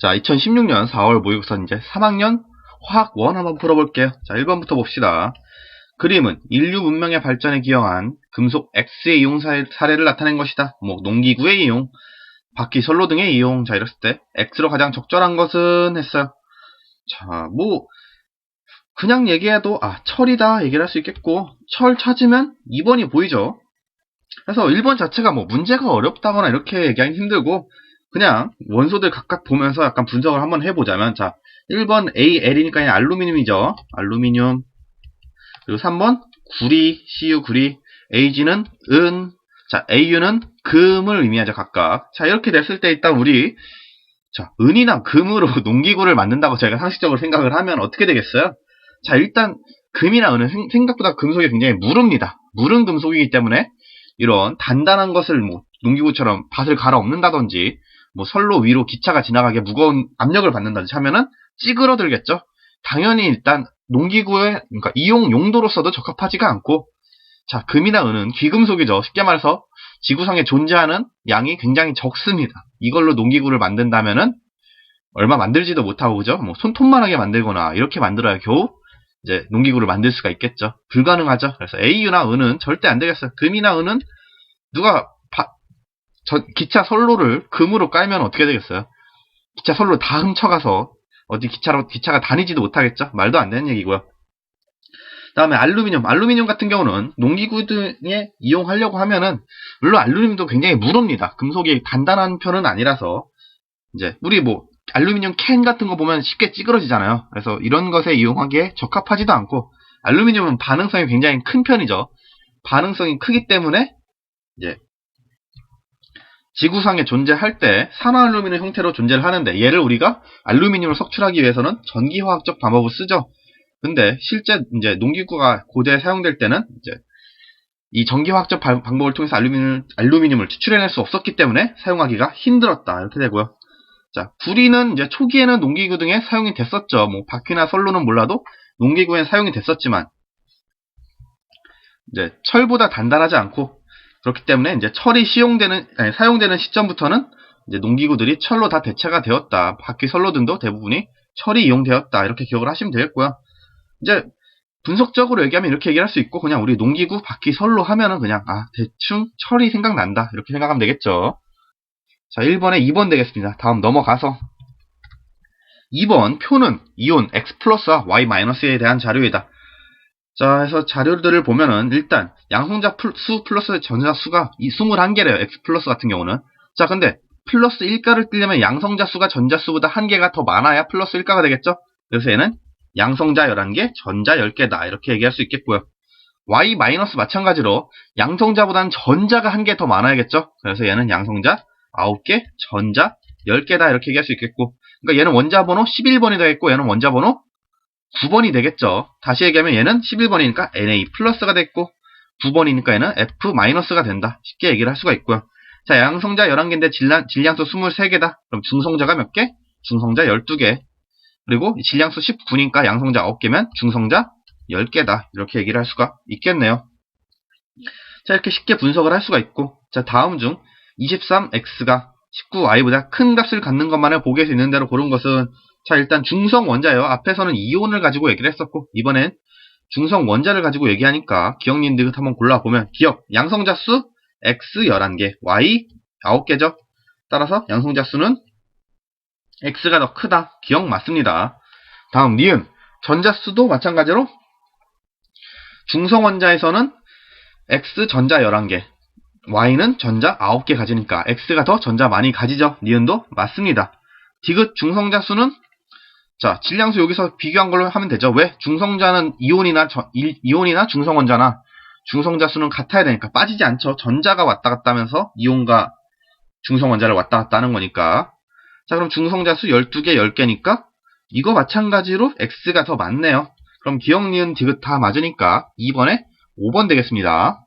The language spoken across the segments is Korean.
자, 2016년 4월 모의고사 이제 3학년 화학 1 한번 풀어볼게요. 자, 1번부터 봅시다. 그림은 인류 문명의 발전에 기여한 금속 X의 이용 사- 사례를 나타낸 것이다. 뭐 농기구의 이용, 바퀴 선로 등의 이용. 자, 이랬을 때 X로 가장 적절한 것은 했어요. 자, 뭐 그냥 얘기해도 아, 철이다 얘기를 할 수 있겠고 철 찾으면 2번이 보이죠. 그래서 1번 자체가 뭐 문제가 어렵다거나 이렇게 얘기하기 힘들고 그냥 원소들 각각 보면서 약간 분석을 한번 해보자면 자 1번 AL이니까 알루미늄이죠. 알루미늄 그리고 3번 구리, CU 구리, AG는 은, 자 AU는 금을 의미하죠 각각. 자 이렇게 됐을 때 일단 우리 자 은이나 금으로 농기구를 만든다고 제가 상식적으로 생각을 하면 어떻게 되겠어요? 자 일단 금이나 은은 생- 생각보다 금속이 굉장히 무릅니다. 무른 금속이기 때문에 이런 단단한 것을 뭐 농기구처럼 밭을 갈아 엎는다든지 뭐 선로 위로 기차가 지나가게 무거운 압력을 받는다든지 하면은 찌그러들겠죠. 당연히 일단 농기구의 그러니까 이용 용도로서도 적합하지가 않고 자 금이나 은은 귀금속이죠. 쉽게 말해서 지구상에 존재하는 양이 굉장히 적습니다. 이걸로 농기구를 만든다면은 얼마 만들지도 못하고 그죠? 뭐 손톱만하게 만들거나 이렇게 만들어야 겨우 이제 농기구를 만들 수가 있겠죠. 불가능하죠. 그래서 AU나 은은 절대 안 되겠어요. 금이나 은은 누가 바- 저 기차 선로를 금으로 깔면 어떻게 되겠어요? 기차 선로 다 훔쳐가서 어디 기차로 기차가 다니지도 못하겠죠. 말도 안 되는 얘기고요. 다음에 알루미늄, 알루미늄 같은 경우는 농기구 등에 이용하려고 하면은 물론 알루미늄도 굉장히 무릅니다. 금속이 단단한 편은 아니라서 이제 우리 뭐 알루미늄 캔 같은 거 보면 쉽게 찌그러지잖아요. 그래서 이런 것에 이용하기에 적합하지도 않고 알루미늄은 반응성이 굉장히 큰 편이죠. 반응성이 크기 때문에 이제 지구상에 존재할 때 산화알루미늄 형태로 존재를 하는데 얘를 우리가 알루미늄을 석출하기 위해서는 전기화학적 방법을 쓰죠. 근데 실제 이제 농기구가 고대에 사용될 때는 이제 이 전기화학적 바- 방법을 통해서 알루미늄, 알루미늄을 추출해낼 수 없었기 때문에 사용하기가 힘들었다 이렇게 되고요. 자, 구리는 이제 초기에는 농기구 등에 사용이 됐었죠. 뭐 바퀴나 선로는 몰라도 농기구에 사용이 됐었지만 이제 철보다 단단하지 않고 그렇기 때문에 이제 철이 시용되는 아니, 사용되는 시점부터는 이제 농기구들이 철로 다 대체가 되었다. 바퀴 선로 등도 대부분이 철이 이용되었다. 이렇게 기억을 하시면 되겠고요. 이제 분석적으로 얘기하면 이렇게 얘기할 수 있고 그냥 우리 농기구 바퀴 선로 하면은 그냥 아 대충 철이 생각난다 이렇게 생각하면 되겠죠. 자 1번에 2번 되겠습니다. 다음 넘어가서 2번 표는 이온 X 플러스와 Y 마이너스에 대한 자료이다. 자, 해서 자료들을 보면은 일단 양성자 플- 수 플러스 전자 수가 이 21개래요. X 플러스 같은 경우는. 자, 근데 플러스 1가를 띄려면 양성자 수가 전자 수보다 한 개가 더 많아야 플러스 1가가 되겠죠? 그래서 얘는 양성자 11개, 전자 10개다. 이렇게 얘기할 수 있겠고요. Y 마이너스 마찬가지로 양성자보다는 전자가 한 개 더 많아야겠죠? 그래서 얘는 양성자 9개, 전자 10개다. 이렇게 얘기할 수 있겠고. 그러니까 얘는 원자 번호 11번이 되겠고 얘는 원자 번호 9번이 되겠죠. 다시 얘기하면 얘는 11번이니까 Na 플러스가 됐고 9번이니까 얘는 F 마이너스가 된다. 쉽게 얘기를 할 수가 있고요. 자, 양성자 11개인데 질량, 질량수 23개다. 그럼 중성자가 몇 개? 중성자 12개. 그리고 질량수 19니까 양성자 9개면 중성자 10개다. 이렇게 얘기를 할 수가 있겠네요. 자, 이렇게 쉽게 분석을 할 수가 있고 자, 다음 중 23x가 19y보다 큰 값을 갖는 것만을 보기에서 있는 대로 고른 것은 자, 일단 중성 원자예요. 앞에서는 이온을 가지고 얘기를 했었고, 이번엔 중성 원자를 가지고 얘기하니까 기억님 들 한번 골라보면, 기억, 양성자 수 x 11개, y 9개죠. 따라서 양성자 수는 x가 더 크다. 기억 맞습니다. 다음, 니은. 전자 수도 마찬가지로 중성 원자에서는 x 전자 11개, y는 전자 9개 가지니까 x가 더 전자 많이 가지죠. 니은도 맞습니다. 디귿 중성자 수는 자, 질량수 여기서 비교한 걸로 하면 되죠. 왜? 중성자는 이온이나 저- 일- 이온이나 중성원자나 중성자 수는 같아야 되니까 빠지지 않죠. 전자가 왔다 갔다 하면서 이온과 중성원자를 왔다 갔다 하는 거니까. 자, 그럼 중성자 수 12개, 10개니까 이거 마찬가지로 X가 더 많네요. 그럼 기억, 니은, 디귿 다 맞으니까 2번에 5번 되겠습니다.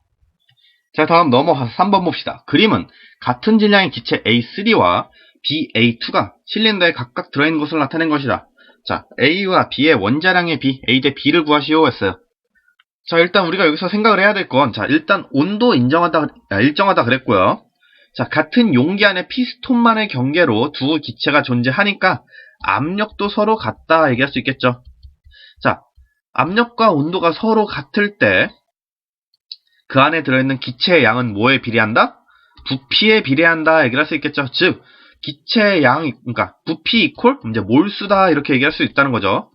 자, 다음 넘어가서 3번 봅시다. 그림은 같은 질량의 기체 A3와 BA2가 실린더에 각각 들어있는 것을 나타낸 것이다. 자, A와 B의 원자량의 B, A 대 B를 구하시오 했어요. 자, 일단 우리가 여기서 생각을 해야 될 건, 자, 일단 온도 인정하다, 아, 일정하다 그랬고요. 자, 같은 용기 안에 피스톤만의 경계로 두 기체가 존재하니까 압력도 서로 같다 얘기할 수 있겠죠. 자, 압력과 온도가 서로 같을 때 그 안에 들어있는 기체의 양은 뭐에 비례한다? 부피에 비례한다 얘기를 할 수 있겠죠. 즉, 기체의 양, 그러니까 부피 이퀄 이제 몰수다 이렇게 얘기할 수 있다는 거죠.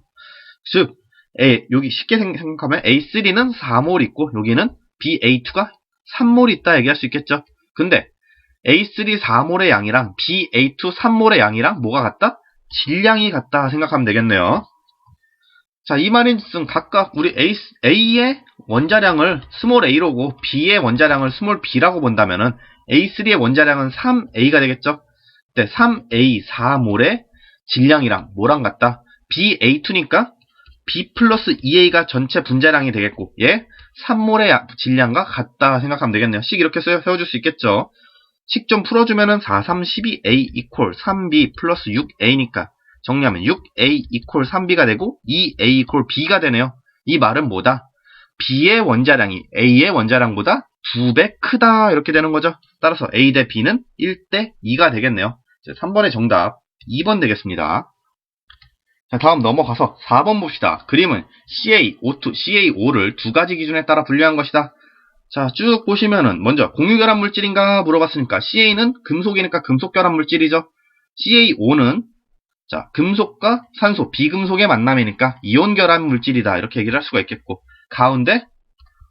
즉, A, 여기 쉽게 생각하면 A3는 4몰 있고 여기는 BA2가 3몰 있다 얘기할 수 있겠죠. 근데 A3 4몰의 양이랑 BA2 3몰의 양이랑 뭐가 같다? 질량이 같다 생각하면 되겠네요. 자, 이 말인즉슨 각각 우리 A, A의 원자량을 스몰 a로고 B의 원자량을 스몰 b라고 본다면은 A3의 원자량은 3a가 되겠죠. 네, 3a 4몰의 질량이랑 뭐랑 같다? BA2니까 B 플러스 2a가 전체 분자량이 되겠고 얘 3몰의 질량과 같다 생각하면 되겠네요. 식 이렇게 세워줄 수 있겠죠. 식 좀 풀어주면은 4, 3, 12a equal 3b 플러스 6a니까 정리하면 6a equal 3b가 되고 2a equal b가 되네요. 이 말은 뭐다? B의 원자량이 A의 원자량보다 2배 크다 이렇게 되는 거죠. 따라서 A 대 B는 1대 2가 되겠네요. 3번의 정답 2번 되겠습니다. 자, 다음 넘어가서 4번 봅시다. 그림은 CaO2, CaO를 두 가지 기준에 따라 분류한 것이다. 자, 쭉 보시면은 먼저 공유결합 물질인가 물어봤으니까 Ca는 금속이니까 금속결합 물질이죠. CaO는 자, 금속과 산소, 비금속의 만남이니까 이온 결합 물질이다. 이렇게 얘기를 할 수가 있겠고 가운데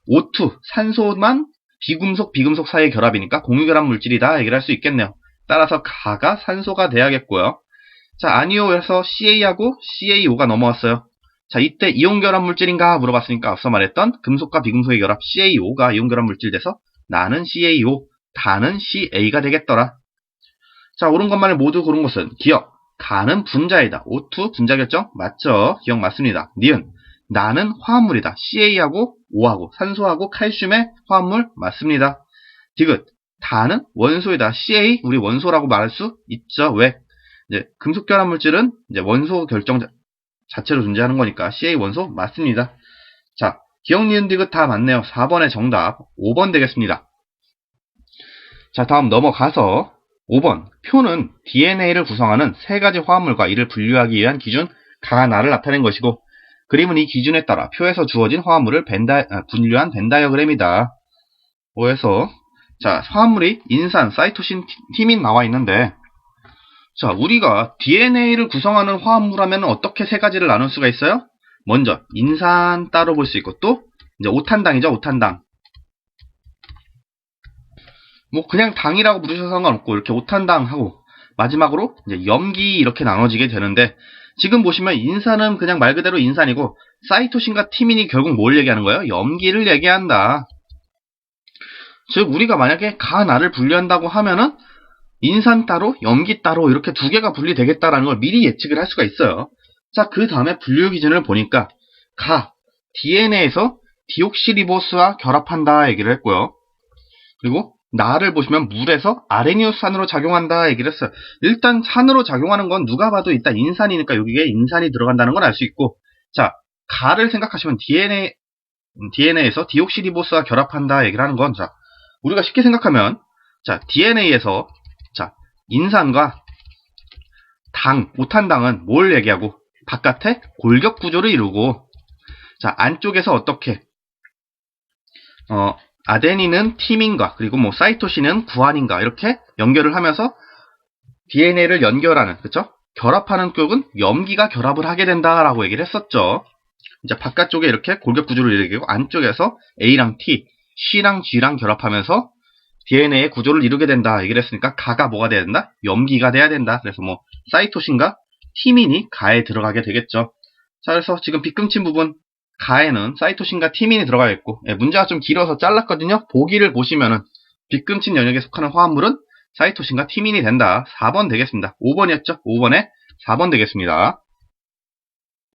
O2, 산소만 비금속, 비금속 사이의 결합이니까 공유결합 물질이다 얘기를 할 수 있겠네요. 따라서 가가 산소가 돼야겠고요. 자, 아니오에서 CA하고 CaO가 넘어왔어요. 자, 이때 이온결합 물질인가 물어봤으니까 앞서 말했던 금속과 비금속의 결합 CaO가 이온결합 물질 돼서 나는 CaO, 다는 CA가 되겠더라. 자, 옳은 것만을 모두 고른 것은 기억, 가는 분자이다. O2 분자 결정 맞죠? 기억 맞습니다. 니은 나는 화합물이다. Ca하고 O하고 산소하고 칼슘의 화합물 맞습니다. 디귿 다는 원소이다. CA 우리 원소라고 말할 수 있죠. 왜? 이제 금속 결합 물질은 이제 원소 결정 자체로 존재하는 거니까 CA 원소 맞습니다. 자, 기억 니은 디귿 다 맞네요. 4번의 정답 5번 되겠습니다. 자, 다음 넘어가서 5번 표는 DNA를 구성하는 세 가지 화합물과 이를 분류하기 위한 기준 가나를 나타낸 것이고 그림은 이 기준에 따라 표에서 주어진 화합물을 벤다, 아, 분류한 벤다이어그램이다. 5에서 자 화합물이 인산, 사이토신, 티민 나와 있는데 자 우리가 DNA를 구성하는 화합물 하면 어떻게 세 가지를 나눌 수가 있어요? 먼저 인산 따로 볼 수 있고 또 이제 오탄당이죠 오탄당 뭐 그냥 당이라고 부르셔서 상관없고 이렇게 오탄당하고 마지막으로 이제 염기 이렇게 나눠지게 되는데 지금 보시면 인산은 그냥 말 그대로 인산이고 사이토신과 티민이 결국 뭘 얘기하는 거예요? 염기를 얘기한다. 즉 우리가 만약에 가 나를 분류한다고 하면은 인산 따로, 염기 따로 이렇게 두 개가 분리되겠다라는 걸 미리 예측을 할 수가 있어요. 자, 그 다음에 분류 기준을 보니까 가, DNA에서 디옥시리보스와 결합한다 얘기를 했고요. 그리고 나를 보시면 물에서 아레니우산으로 작용한다 얘기를 했어요. 일단 산으로 작용하는 건 누가 봐도 일단 인산이니까 여기에 인산이 들어간다는 걸 알 수 있고 자 가를 생각하시면 DNA DNA에서 디옥시리보스와 결합한다 얘기를 하는 건 자 우리가 쉽게 생각하면 자 DNA에서 자 인산과 당 오탄당은 뭘 얘기하고 바깥에 골격 구조를 이루고 자 안쪽에서 어떻게 어 아데닌은 티민과 그리고 뭐 사이토신은 구안인가 이렇게 연결을 하면서 DNA를 연결하는 그쵸? 결합하는 쪽은 염기가 결합을 하게 된다라고 얘기를 했었죠. 이제 바깥쪽에 이렇게 골격 구조를 이루고 안쪽에서 A랑 T, C랑 G랑 결합하면서 DNA의 구조를 이루게 된다 얘기를 했으니까 가가 뭐가 돼야 된다? 염기가 돼야 된다. 그래서 뭐 사이토신과 티민이 가에 들어가게 되겠죠. 자 그래서 지금 빗금친 부분 가에는 사이토신과 티민이 들어가 있고 예, 문제가 좀 길어서 잘랐거든요. 보기를 보시면은 빗금친 영역에 속하는 화합물은 사이토신과 티민이 된다. 4번 되겠습니다. 5번이었죠? 5번에 4번 되겠습니다.